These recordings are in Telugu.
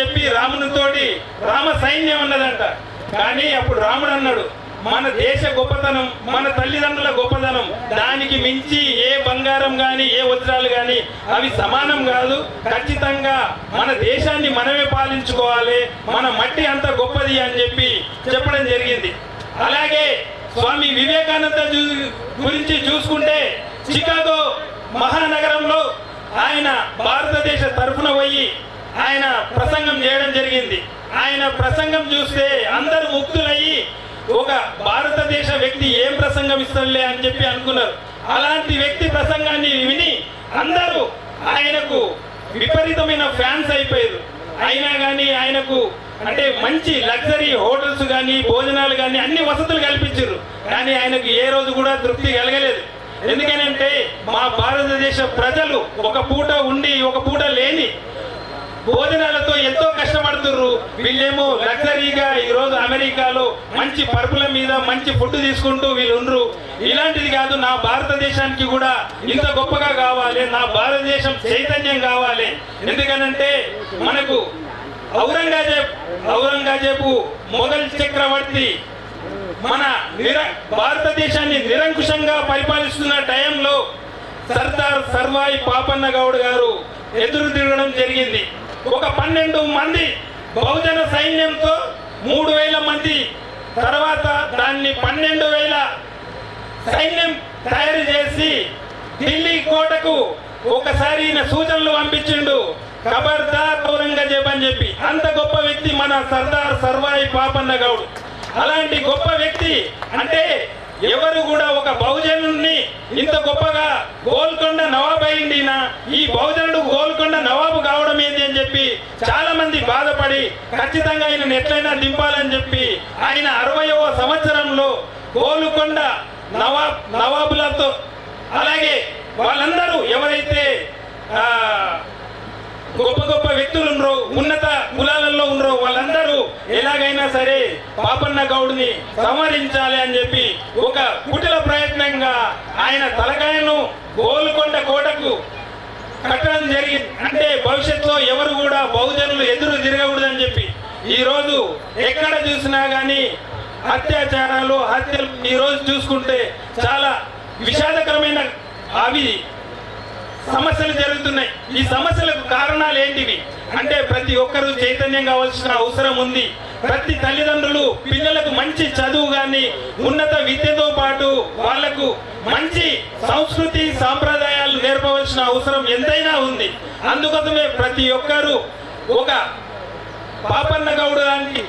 చెప్పి రామునితోటి రామ సైన్యం ఉన్నదంట కానీ అప్పుడు రాముడు అన్నాడు మన దేశ గొప్పతనం మన తల్లిదండ్రుల గొప్పతనం దానికి మించి ఏ బంగారం గాని ఏ వజ్రాలు గాని అవి సమానం కాదు. ఖచ్చితంగా మన దేశాన్ని మనమే పాలించుకోవాలి. మన మట్టి అంత గొప్పది అని చెప్పి చెప్పడం జరిగింది. అలాగే స్వామి వివేకానంద గురించి చూసుకుంటే చికాగో మహానగరంలో ఆయన భారతదేశ తరఫున పోయి ఆయన ప్రసంగం చేయడం జరిగింది. ఆయన ప్రసంగం చూస్తే అందరూ ముక్తులయ్యి ఒక భారతదేశ వ్యక్తి ఏం ప్రసంగం ఇస్తాడులే అని చెప్పి అనుకున్నారు. అలాంటి వ్యక్తి ప్రసంగాన్ని విని అందరూ ఆయనకు విపరీతమైన ఫ్యాన్స్ అయిపోయారు. అయినా కానీ ఆయనకు అంటే మంచి లగ్జరీ హోటల్స్ కానీ భోజనాలు కానీ అన్ని వసతులు కల్పించారు. కానీ ఆయనకు ఏ రోజు కూడా తృప్తి కలగలేదు. ఎందుకనంటే మా భారతదేశ ప్రజలు ఒక పూట ఉండి ఒక పూట లేని భోజనాలతో ఎంతో కష్టపడుతుర్రు. వీళ్ళేమో లగ్జరీగా ఈరోజు అమెరికాలో మంచి పరుపుల మీద మంచి ఫుడ్ తీసుకుంటూ వీళ్ళు ఇలాంటిది కాదు నా భారతదేశానికి కూడా ఇంత గొప్పగా కావాలి నా భారతదేశం చైతన్యం కావాలి. ఎందుకనంటే మనకు ఔరంగజేబ్ ఔరంగజేబు మొఘల్ చక్రవర్తి మన నిర భారతదేశాన్ని నిరంకుశంగా పరిపాలిస్తున్న టైంలో సర్దార్ సర్వాయి పాపన్న గౌడ్ గారు ఎదురు తిరగడం జరిగింది. ఒక పన్నెండు మంది బహుజన సైన్యంతో మూడు వేల మంది తర్వాత దాన్ని పన్నెండు వేల సైన్యం తయారు చేసి ఢిల్లీ కోటకు ఒకసారి ఈయన సూచనలు పంపించిండు ఖబర్దార్ ఔరంగజేబ్ అని చెప్పి. అంత గొప్ప వ్యక్తి మన సర్దార్ సర్వాయి పాపన్న గౌడ్. అలాంటి గొప్ప వ్యక్తి అంటే ఎవరు కూడా ఒక బహుజనుడిని ఇంత గొప్పగా గోల్కొండ నవాబ్ అయిందినా ఈ బహుజనుడు గోల్కొండ నవాబు చెప్పి చాలా మంది బాధపడి ఖచ్చితంగా ఆయన ఎట్లయినా దింపాలని చెప్పి ఆయన అరవయవ సంవత్సరంలో గోలుకొండ నవాబ్ నవాబులతో అలాగే వాళ్ళందరూ ఎవరైతే గొప్ప గొప్ప వ్యక్తులు ఉన్నారో ఉన్నత కులాలలో ఉన్నారో వాళ్ళందరూ ఎలాగైనా సరే పాపన్న గౌడ్ని సంహరించాలి అని చెప్పి ఒక కుటిల ప్రయత్నంగా ఆయన తలకాయను గోల్కొండ కోటకు కట్టడం జరిగింది. అంటే భవిష్యత్తులో ఎవరు కూడా బహుజనులు ఎదురు తిరగకూడదని చెప్పి ఈ రోజు ఎక్కడ చూసినా కానీ అత్యాచారాలు హత్యలు ఈ రోజు చూసుకుంటే చాలా విషాదకరమైన అవి సమస్యలు జరుగుతున్నాయి. ఈ సమస్యలకు కారణాలు ఏంటివి? అంటే ప్రతి ఒక్కరూ చైతన్యం కావాల్సిన అవసరం ఉంది. ప్రతి తల్లిదండ్రులు పిల్లలకు మంచి చదువు కానీ ఉన్నత విద్యతో పాటు వాళ్ళకు మంచి సంస్కృతి సాంప్రదాయ చేసుకోవాల్సిన అవసరం ఎంతైనా ఉంది. అందుకోసమే ప్రతి ఒక్కరూ ఒక పాపన్న గౌడ్ లాంటి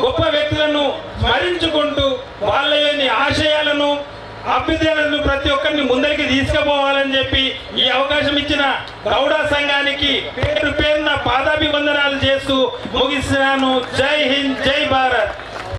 గొప్ప వ్యక్తులను స్మరించుకుంటూ లేని ఆశయాలను అభ్యుదయాలను ప్రతి ఒక్కరిని ముందరికి తీసుకుపోవాలని చెప్పి ఈ అవకాశం ఇచ్చిన గౌడ సంఘానికి పేరు పేరున పాదాభివందనాలు చేస్తూ ముగిస్తున్నాను. జై హింద్ జై భారత్.